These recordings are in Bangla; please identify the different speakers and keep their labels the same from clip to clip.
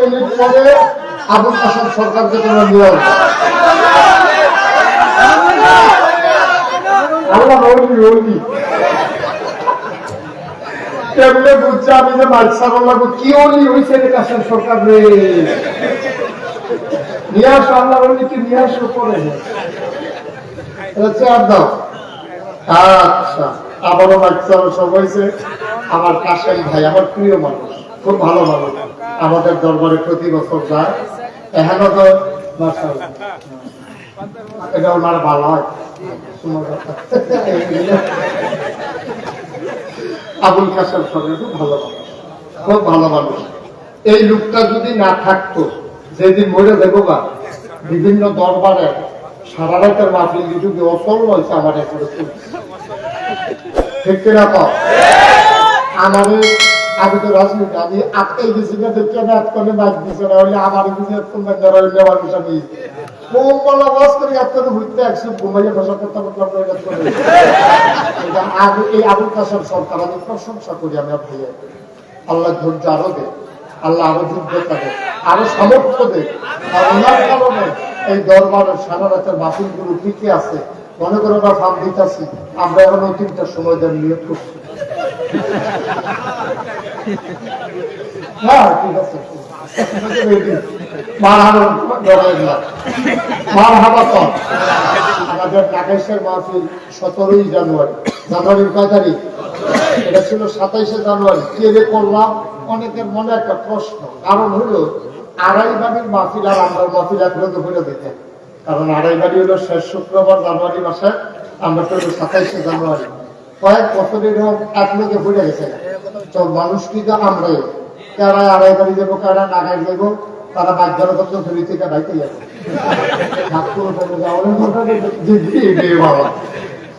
Speaker 1: মিনিট পরে আবুল কাসেম সরকারকে তোমরা নিয়ে আমি যে সরকার আল্লাহ দাও। আচ্ছা আবারও বাচ্চা সব হয়েছে আমার কাশেম ভাই, আমার প্রিয় মানুষ, খুব ভালো মানুষ। আমাদের দরবারে প্রতি বছর যায় এখানে তো। এটা ওনার ভালো হয় আবুল কাসেম সরকার ভালো খুব ভালো মানুষ। এই লোকটা যদি না থাকতো, যেদিন মরে দেবো বা বিভিন্ন দরবারে সারা রাতের মাহফিল যদি অসল হয়েছে আমার একবারে ঠিক কিনা কম আমারে আমি তো রাজনীতি আমি আটকাই গেছি না দেখে আমি আটকালে বাদ দিছে না হলে আমার কিছু একটু মেঘা রইলে মানুষ আমি খুব বলা বাস করে আটকালে ঘুরতে একশো ঘুমাইয়ে ভাষা করতে করতাম না এটা করে। এটা এই আল্লাহ আরও এই দরবারের সারা রাতের মাহফিলগুলো টিকে আছে মনে করো আমরা ফার্ম দিতেছি, আমরা এখন ওই তিনটা সময় নিয়োগ করছি এটা ছিল সাতাইশে জানুয়ারি। কে অনেকের মনে একটা প্রশ্ন। কারণ হলো, আড়াই বাড়ির মাহফিল আর আমরা মাহফিল একসাথে করে দিতে। কারণ আড়াই বাড়ি হলো শেষ শুক্রবার জানুয়ারি মাসে, আমরা তো সাতাইশে জানুয়ারি। কয়েক বছরের এক লোকে ঘুরে গেছে। তো মানুষ কিন্তু আমরাই। কারা আড়াই বাড়ি যাব কারা নাগাই যাব তারা বাচ্চারা কত ধরি থেকে বাইতে কথা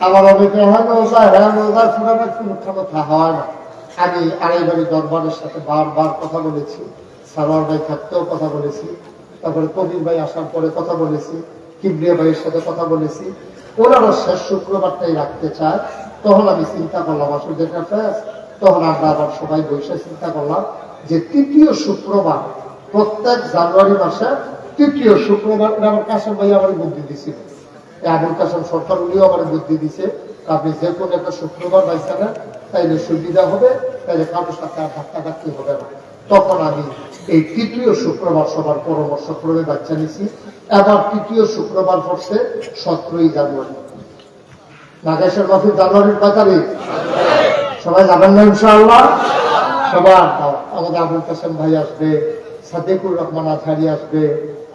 Speaker 1: আমার হ্যাঁ হ্যাঁ ক্ষমতা হয় না। আমি আড়াই দরবারের সাথে বারবার কথা বলেছি। সারোয়ার ভাই থাকতেও কথা বলেছি। তারপরে কবির ভাই আসার পরে কথা বলেছি। কিবরিয়া ভাইয়ের সাথে কথা বলেছি। ওনারা শেষ শুক্রবারটাই রাখতে চায়। তখন আমি চিন্তা করলাম যেটা ফেস তখন আমরা আবার সবাই বসে চিন্তা করলাম যে তৃতীয় শুক্রবার, প্রত্যেক জানুয়ারি মাসে তৃতীয় শুক্রবার আমার কাশেম ভাই আমার বুদ্ধি দিছিল আবুল কাসেম সরকার উনিও আমার বুদ্ধি দিছে আপনি যে কোনো একটা শুক্রবার বাইসানে তাইলে সুবিধা হবে, তাইলে কারোর সাথে আর ধাক্কা ধাক্কি হবে না। তখন আমি এই তৃতীয় শুক্রবার সবার পরামর্শ ক্রমে বাচ্চা নিছি। এবার তৃতীয় শুক্রবার পড়ছে সতেরোই জানুয়ারি। নাগেশের মাফি জানুয়ারির কয় তারিখ সবাই যাবেন না ইনশাআল্লাহ? সবার। আমাদের আবুল কাসেম ভাই আসবে, সাদেকুর রহমান আজহারি আসবে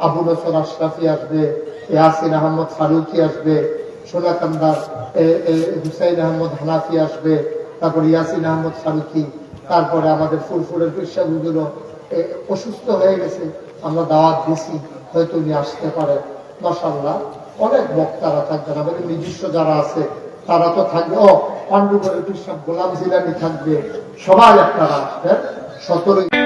Speaker 1: আবু নসর আশরাফি আসবে ইয়াসিন আহমদ ফারুকি আসবে সোনাকান্দার হুসাইন আহমদ হানাফি আসবে, তারপর ইয়াসিন আহমদ ফারুকি, তারপরে আমাদের ফুরফুরের পেশাগুলো অসুস্থ হয়ে গেছে, আমরা দাওয়াত দিছি, হয়তো উনি আসতে পারে মাসাল্লাহ অনেক বক্তারা থাকবেন, আমাদের নিজস্ব যারা আছে তারা তো থাকবে ও পাণ্ডুগড়ের পেশাব গোলাম জিলানি থাকবে। সবাই একটা আসবেন সতেরোই